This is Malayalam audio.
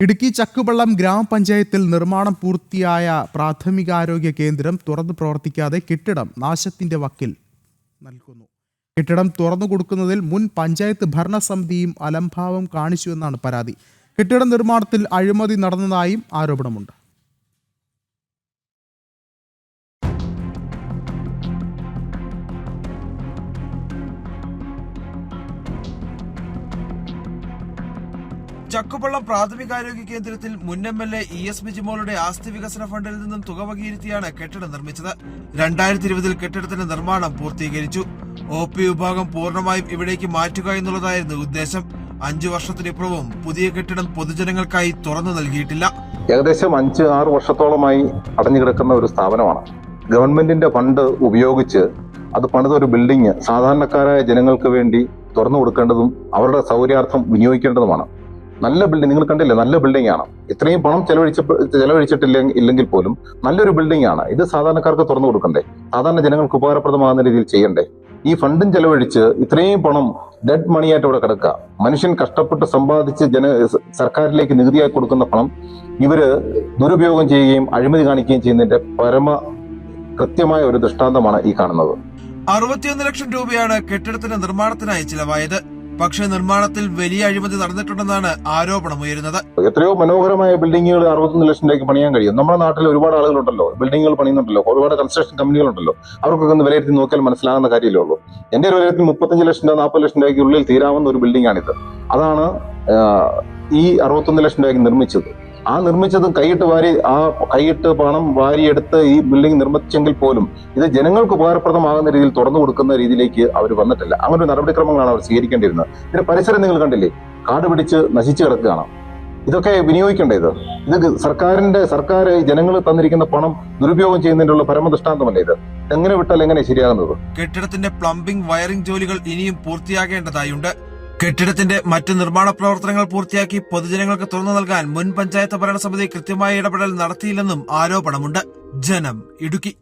ഇടുക്കി ചക്കുവള്ളം ഗ്രാമപഞ്ചായത്തിൽ നിർമ്മാണം പൂർത്തിയായ പ്രാഥമികാരോഗ്യ കേന്ദ്രം തുറന്നു പ്രവർത്തിക്കാതെ കെട്ടിടം നാശത്തിന്റെ വക്കിൽ നൽകുന്നു. കെട്ടിടം തുറന്നു കൊടുക്കുന്നതിൽ മുൻ പഞ്ചായത്ത് ഭരണസമിതിയും അലംഭാവം കാണിച്ചുവെന്നാണ് പരാതി. കെട്ടിട നിർമ്മാണത്തിൽ അഴിമതി നടന്നതായും ആരോപണമുണ്ട്. ചക്കുപള്ളം പ്രാഥമികാരോഗ്യ കേന്ദ്രത്തിൽ മുൻ M L A E S ബിജിമോളുടെ ആസ്തി വികസന ഫണ്ടിൽ നിന്നും തുക വകയിരുത്തിയാണ് കെട്ടിടം നിർമ്മിച്ചത്. രണ്ടായിരത്തി ഇരുപതിൽ കെട്ടിടത്തിന്റെ നിർമ്മാണം പൂർത്തീകരിച്ചു. ഒ പി വിഭാഗം പൂർണമായും ഇവിടേക്ക് മാറ്റുക എന്നുള്ളതായിരുന്നു ഉദ്ദേശം. അഞ്ചു വർഷത്തിനിപ്പുറവും പുതിയ കെട്ടിടം പൊതുജനങ്ങൾക്കായി തുറന്നു നൽകിയിട്ടില്ല. ഏകദേശം അഞ്ച് ആറ് വർഷത്തോളമായി അടഞ്ഞു കിടക്കുന്ന ഒരു സ്ഥാപനമാണ്. ഗവൺമെന്റിന്റെ ഫണ്ട് ഉപയോഗിച്ച് അത് പണിത ഒരു ബിൽഡിംഗ് സാധാരണക്കാരായ ജനങ്ങൾക്ക് വേണ്ടി തുറന്നു കൊടുക്കേണ്ടതും അവരുടെ സൗകര്യാർത്ഥം വിനിയോഗിക്കേണ്ടതുമാണ്. നല്ല ബിൽഡിംഗ് നിങ്ങൾ കണ്ടില്ലേ? നല്ല ബിൽഡിംഗ് ആണ്. ഇത്രയും പണം ചെലവഴിച്ച ചെലവഴിച്ചിട്ടില്ല ഇല്ലെങ്കിൽ പോലും നല്ലൊരു ബിൽഡിംഗ് ആണ്. ഇത് സാധാരണക്കാർക്ക് തുറന്നു കൊടുക്കണ്ടേ? സാധാരണ ജനങ്ങൾക്ക് ഉപകാരപ്രദമാകുന്ന രീതിയിൽ ചെയ്യണ്ടേ? ഈ ഫണ്ടും ചെലവഴിച്ച് ഇത്രയും പണം ഡെഡ് മണിയായിട്ട് ഇവിടെ കിടക്കുക. മനുഷ്യൻ കഷ്ടപ്പെട്ട് സമ്പാദിച്ച് ജന സർക്കാരിലേക്ക് നികുതിയായി കൊടുക്കുന്ന പണം ഇവർ ദുരുപയോഗം ചെയ്യുകയും അഴിമതി കാണിക്കുകയും ചെയ്യുന്നതിന്റെ പരമ കൃത്യമായ ഒരു ദൃഷ്ടാന്തമാണ് ഈ കാണുന്നത്. അറുപത്തിയൊന്ന് ലക്ഷം രൂപയാണ് കെട്ടിടത്തിന്റെ നിർമ്മാണത്തിനായി ചിലവായത്. പക്ഷേ നിർമ്മാണത്തിൽ വലിയ അഴിമതി നടന്നിട്ടുണ്ടെന്നാണ് ആരോപണം ഉയരുന്നത്. എത്രയോ മനോഹരമായ ബിൽഡിങ്ങുകൾ അറുപത്തൊന്ന് ലക്ഷം രൂപയ്ക്ക് പണിയാൻ കഴിയും. നമ്മുടെ നാട്ടിൽ ഒരുപാട് ആളുകളുണ്ടല്ലോ ബിൽഡിങ്ങുകൾ പണിയുന്നുണ്ടല്ലോ ഒരുപാട് കൺസ്ട്രക്ഷൻ കമ്പനികളുണ്ടല്ലോ അവർക്കൊക്കെ ഒന്ന് വിലയിരുത്തി നോക്കിയാൽ മനസ്സിലാകുന്ന കാര്യമല്ലേ ഉള്ളൂ. എന്റെ ഒരു വിലയിരുത്തി മുപ്പത്തഞ്ച് ലക്ഷം രൂപ നാൽപ്പത് ലക്ഷം രൂപയ്ക്ക് ഉള്ളിൽ തീരാവുന്ന ഒരു ബിൽഡിംഗ് ആണിത് അതാണ് ഈ അറുപത്തൊന്ന് ലക്ഷം രൂപയ്ക്ക് നിർമ്മിച്ചത്. ആ നിർമ്മിച്ചതും കൈയിട്ട് വാരി ആ കൈയിട്ട് പണം വാരിയെടുത്ത് ഈ ബിൽഡിംഗ് നിർമ്മിച്ചെങ്കിൽ പോലും ഇത് ജനങ്ങൾക്ക് ഉപകാരപ്രദമാകുന്ന രീതിയിൽ തുറന്നു കൊടുക്കുന്ന രീതിയിലേക്ക് അവർ വന്നിട്ടില്ല. അങ്ങനെ ഒരു നടപടിക്രമങ്ങളാണ് അവർ സ്വീകരിക്കേണ്ടിയിരുന്നത്. ഇതിന്റെ പരിസരം നിങ്ങൾ കണ്ടില്ലേ? കാട് പിടിച്ച് നശിച്ചു കിടക്കുകയാണ്. ഇതൊക്കെ വിനിയോഗിക്കേണ്ടത് ഇത്? ഇത് സർക്കാരിന്റെ സർക്കാർ ജനങ്ങൾ തന്നിരിക്കുന്ന പണം ദുരുപയോഗം ചെയ്യുന്നതിനുള്ള പരമദൃഷ്ടാന്തമല്ലേ ഇത്? എങ്ങനെ വിട്ടാൽ എങ്ങനെ ശരിയാകുന്നത്? കെട്ടിടത്തിന്റെ പ്ലംബിംഗ് വയറിംഗ് ജോലികൾ ഇനിയും പൂർത്തിയാകേണ്ടതായുണ്ട്. കെട്ടിടത്തിന്റെ മറ്റ് നിർമ്മാണ പ്രവർത്തനങ്ങൾ പൂർത്തിയാക്കി പൊതുജനങ്ങൾക്ക് തുറന്നു നൽകാൻ മുൻ പഞ്ചായത്ത് ഭരണസമിതി കൃത്യമായ ഇടപെടൽ നടത്തിയില്ലെന്നും ആരോപണമുണ്ട്. ജനം ഇടുക്കി.